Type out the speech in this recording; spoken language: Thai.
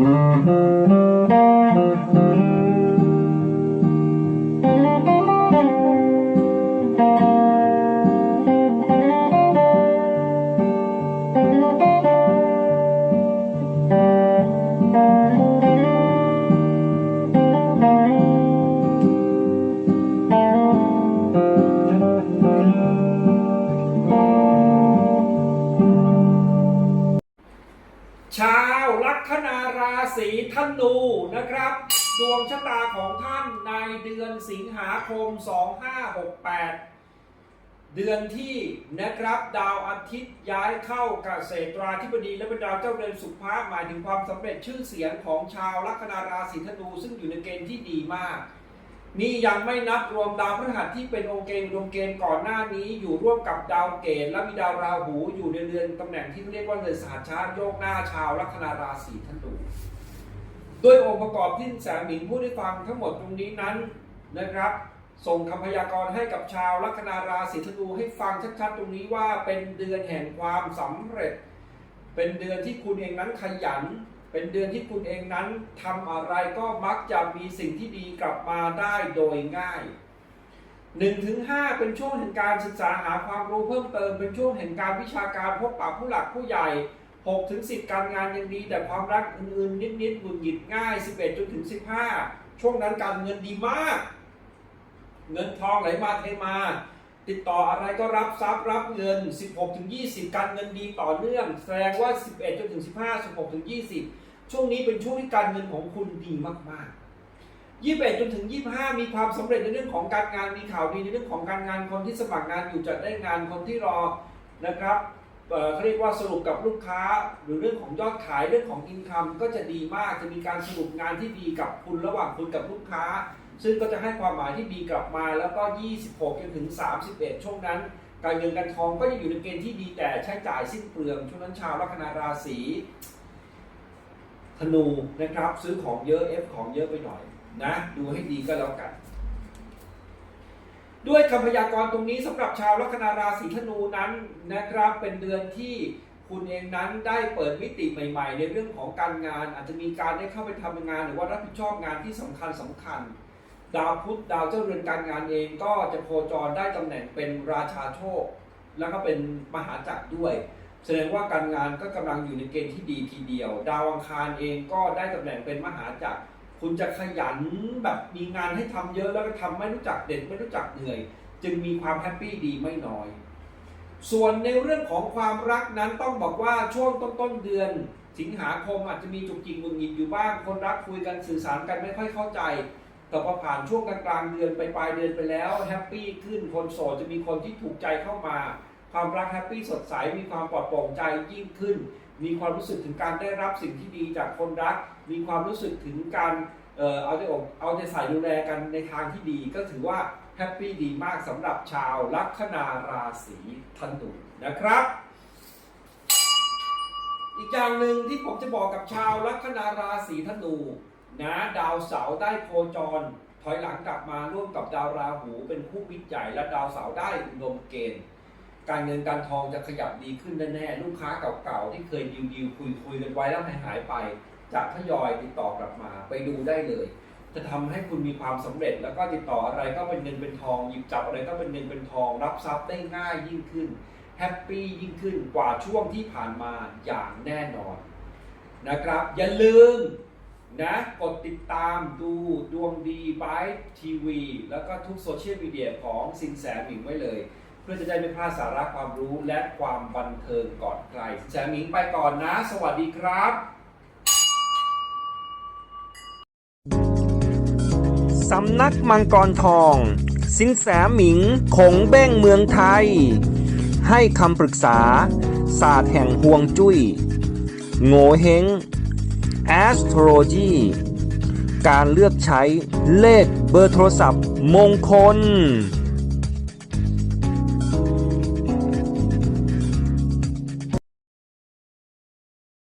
Mm-hmm. คนาราศีธนูนะครับ ดวงชะตาของท่านในเดือนสิงหาคม 2568 เดือนที่นะครับดาวอาทิตย์ย้ายเข้าเกษตราธิบดีและเป็นดาวเจ้าเรือนสุภาพหมายถึงความสำเร็จชื่อเสียงของชาวลัคนาราศีธนูซึ่งอยู่ในเกณฑ์ที่ดีมาก นี่ยังไม่นับรวมดาวพฤหัสที่เป็นองค์เกณฑ์รวมเกณฑ์ก่อนหน้านี้อยู่ร่วมกับดาวเกตและมีดาวราหูอยู่ในเรือนตำแหน่งที่เรียกว่าเรือนสหัชชาโยกหน้าชาวลัคนาราศีธนูด้วยองค์ประกอบที่แสงหมิงพูดให้ฟังทั้งหมดตรงนี้นั้นนะครับ ส่งคำพยากรณ์ให้กับชาวลัคนาราศีธนูให้ฟังชัดๆตรงนี้ว่าเป็นเดือนแห่งความสำเร็จ เป็นเดือนที่คุณเองนั้นขยัน เป็นเดือนที่คุณเองนั้นทำอะไรก็มักจะมีสิ่งที่ดีกลับมาได้โดยง่าย 1-5 เป็นช่วงแห่งการศึกษาหาความรู้เพิ่มเติม เป็นช่วงแห่งการวิชาการพบปะผู้หลักผู้ใหญ่6-10 การงานยังดีแต่ความรักอื่นๆ นิดๆหงุดหงิดง่าย 11จนถึง 15 ช่วงนั้นการเงินดีมาก เงินทองไหลมาเทมา ติดต่ออะไรก็รับทรัพย์รับเงิน 16ถึง20 การเงินดีต่อเนื่อง แสดงว่า 11จนถึง 15 16ถึง20 ช่วงนี้เป็นช่วงที่การเงินของคุณดีมากๆ21จนถึง25มีความสำเร็จในเรื่องของการงานมีข่าวดีในเรื่องของการงานคนที่สมัครงานอยู่จะได้งานคนที่รอนะครับเอ่อเขาเรียกว่าสรุปกับลูกค้าหรือเรื่องของยอดขายเรื่องของอินคัมก็จะดีมากจะมีการสรุปงานที่ดีกับคุณระหว่างคุณกับลูกค้า ซึ่งก็จะให้ความหมายที่ดีกลับมาแล้วก็ 26จนถึง 31 ช่วงนั้น การเงินการทองก็ยังอยู่ในเกณฑ์ที่ดีแต่ใช้จ่ายสิ้นเปลืองช่วงนั้นชาวลัคนาราศี ธนูนะครับ ซื้อของเยอะเอฟของเยอะไปหน่อยนะ ดูให้ดีก็แล้วกัน ด้วยคำพยากรณ์ตรงนี้สำหรับชาวลัคนาราศีธนูนั้นนะครับ เป็นเดือนที่คุณเองนั้นได้เปิดมิติใหม่ ๆ ในเรื่องของการงาน อาจจะมีการได้เข้าไปทำงาน หรือว่ารับผิดชอบงานที่สำคัญสคัญ ดาวพุธดาวเจ้าเรือนการงานเองก็จะโคจรได้ตำแหน่งเป็นราชาโชค แล้วก็เป็นมหาจักรด้วย แสดงว่าการงานก็กำลังอยู่ในเกณฑ์ที่ดีทีเดียว ดาวอังคารเองก็ได้ตำแหน่งเป็นมหาจักร คุณจะขยันแบบมีงานให้ทำเยอะแล้วก็ทำไม่รู้จักเด่นไม่รู้จักเหนื่อย จึงมีความแฮปปี้ดีไม่น้อย ส่วนในเรื่องของความรักนั้นต้องบอกว่าช่วงต้นต้นเดือน สิงหาคมอาจจะมีจุกจิกงุดหงิดอยู่บ้าง คนรักคุยกันสื่อสารกันไม่ค่อยเข้าใจ แต่พอผ่านช่วงกลางเดือนไปปลายเดือนไปแล้วแฮปปี้ขึ้นคนโสดจะมีคนที่ถูกใจเข้ามา ความรักแฮปปี้สดใส มีความปลอดโปร่งใจยิ่งขึ้น มีความรู้สึกถึงการได้รับสิ่งที่ดีจากคนรัก มีความรู้สึกถึงการเออเอาใจอกเอาใจใส่ดูแลกันในทางที่ดี ก็ถือว่าแฮปปี้ดีมากสำหรับชาวลัคนาราศีธนูนะครับ อีกอย่างหนึ่งที่ผมจะบอกกับชาวลัคนาราศีธนูนะดาวเสาร์ได้โคจร ถอยหลังกลับมาร่วมกับดาวราหูเป็นคู่มิตรใหญ่และดาวเสาร์ได้อุดมเกณฑ์ การเงินการทองจะขยับดีขึ้นแน่ๆลูกค้าเก่าๆที่เคยดิวดิวคุยคุยๆกันไว้แล้วหายหายไป จะทยอยติดต่อกลับมาไปดูได้เลย จะทำให้คุณมีความสำเร็จ แล้วก็ติดต่ออะไรก็เป็นเงินเป็นทองหยิบจับอะไรก็เป็นเงินเป็นทอง รับทรัพย์ได้ง่ายยิ่งขึ้นแฮปปี้ยิ่งขึ้นกว่าช่วงที่ผ่านมาอย่างแน่นอนนะครับ อย่าลืมนะกดติดตามดูดวงดีบายทีวี แล้วก็ทุกโซเชียลมีเดียของสินแสหมิงไว้เลย พื่อจะได้ไม่พลาดสาระความรู้และความบันเทิงก่อนใครแสหมิงไปก่อนนะ สวัสดีครับสำนักมังกรทอง สินแสหมิงคงเบ้งเมืองไทย ให้คำปรึกษา ศาสตร์แห่งห่วงจุย้ย โงเฮง astrology การเลือกใช้เลขเบอร์โทรศัพท์มงคล